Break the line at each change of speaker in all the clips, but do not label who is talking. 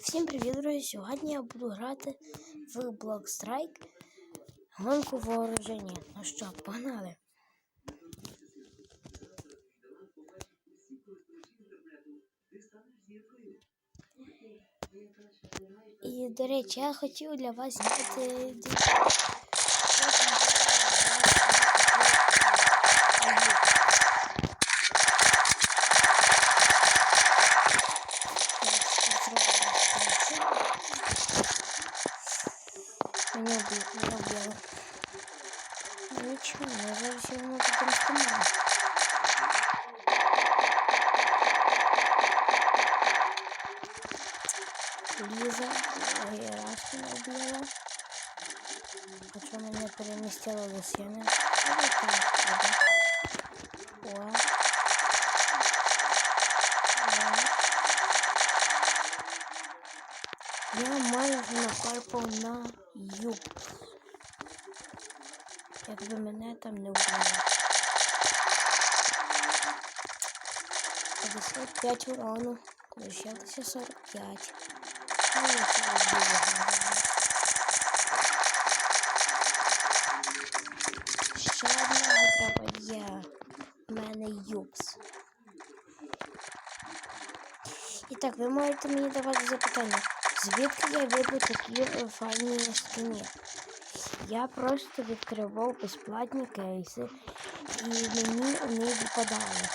Всім привіт, друзі! Сьогодні я буду грати в Block Strike гонку вооруження. Ну що, погнали! І, до речі, я хотів для вас зняти Меня убили, меня убили. Ну ничего, я зараз його можу перестимати. Ліза, я раз мене убила. Хоча мене перемістило до сіни. Давай так, буде. О. Я майже накарпав на юг. Якби мене там не вбили. 55 урону. Лишилося 45. Ну, я. Ще одного треба є. У мене юпс. І так, ви можете мені давати запитання. Звідки я вибив такі файні скини? Я просто відкривав безплатні кейси і мені вони випадали.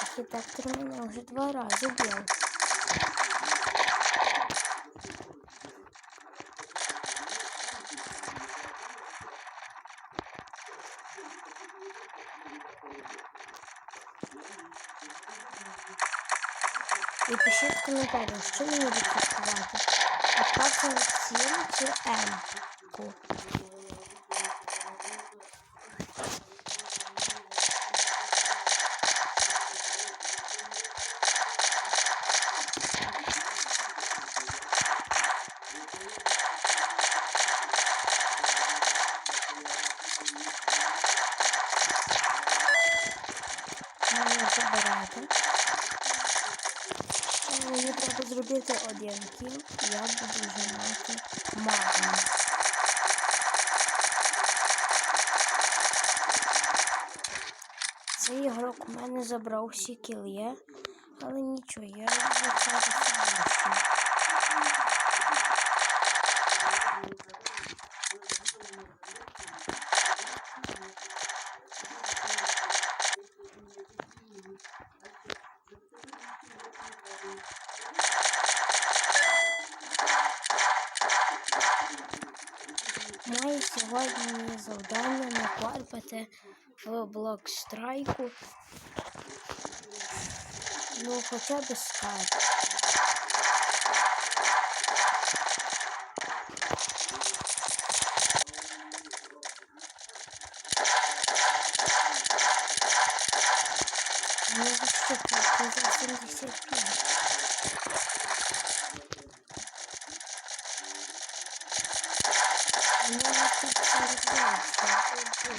Архітектор мене вже два рази бив. І пишіть в коментарях, що мені відсвяткувати. АК-47 чи М-ку. Забирати. Мені треба зробити один кіл, я буду вже мати магну. Цей ігрок у мене забрав всі кіли, але нічого, я вже це Моє сьогодні завдання накарпати в блок страйку. Ну, хоча б скат. Ну, що це? Це 75. Ну, тут перебився.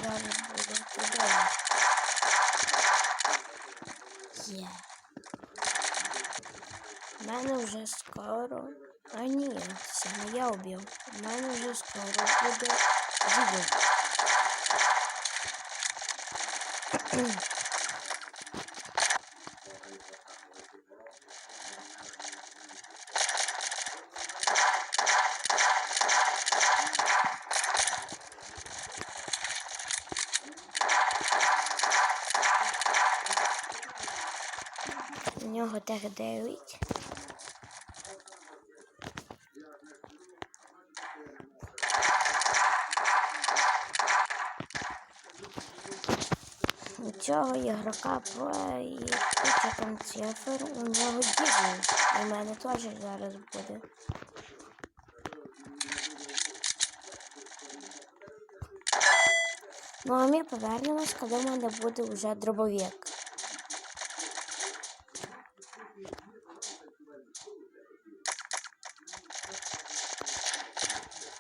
Зараз буде туди. Є. У мене вже скоро. А ні, це не я убив. У мене вже скоро буде відео. У нього тех 9. У цього ігрока куча там цифр, у нього дізней. І в мене теж зараз буде. Ну а ми повернемось, коли в мене буде вже дробовик.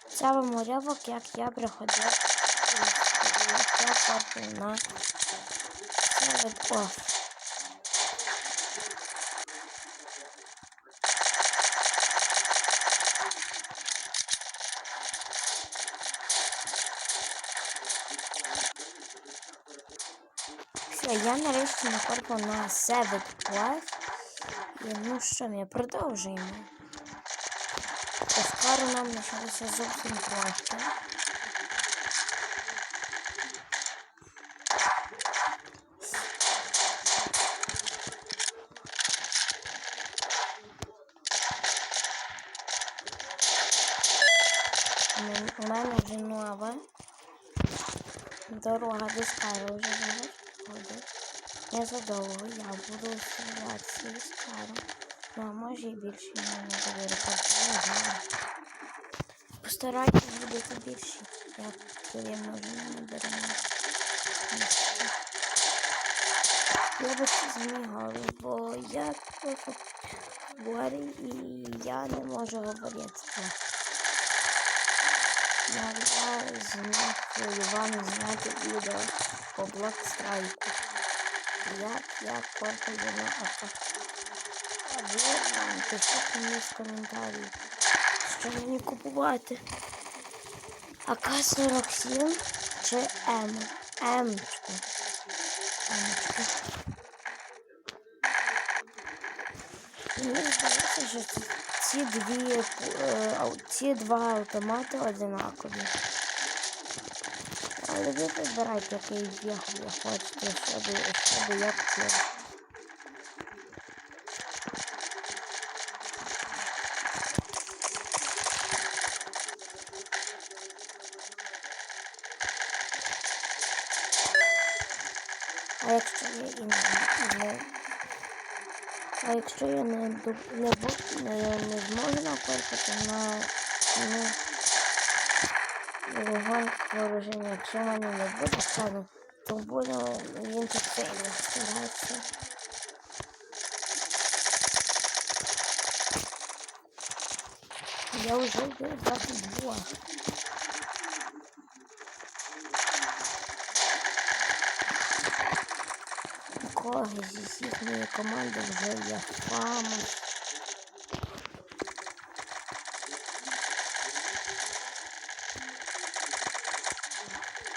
Це вам як я приходив. на оф. Все, я нарешті накопав на Seven Plus. І ну що, ми продовжуємо. Оскару нам лишилося зовсім трошки. У мен- У мене вже нова дорога до Скару вже виходить. Незадовго я буду стрілятися з Скару. Ну, а може і більше рекорд. Не знаю. Постарайтесь будете як коли ми вже не місця. Я би змігав, бо я просто говорю і я не можу говорити. Зміг вам зняти відео по блокстрайку. Як я корпаю на авто. А ви нам пишіть мені в коментарі, що мені купувати. АК-47 чи М? М-чку. М-чку. Мені здається, що ці- ці дві е, ці два автомати одинакові. Але ви вибирайте, який я хочете, щоб, щоб як це. А якщо я і не а якщо я не, не, не, не зможу напорпати на вогонь вооруження, якщо в мене не буде стану, то буде він тут. Я вже йду 22. У когось із їхньої команди вже є фама.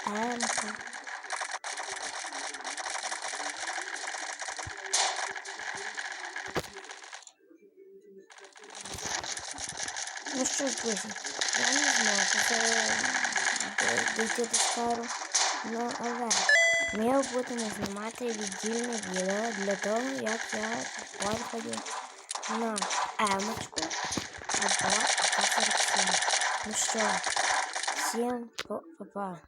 Емка. Ну що ж, друзі, я не зможу це до- дійти до. Ну, але ми будемо знімати віддільне відео для того, як я порхаю на емочку або АК-47. Ну що, всім па-па.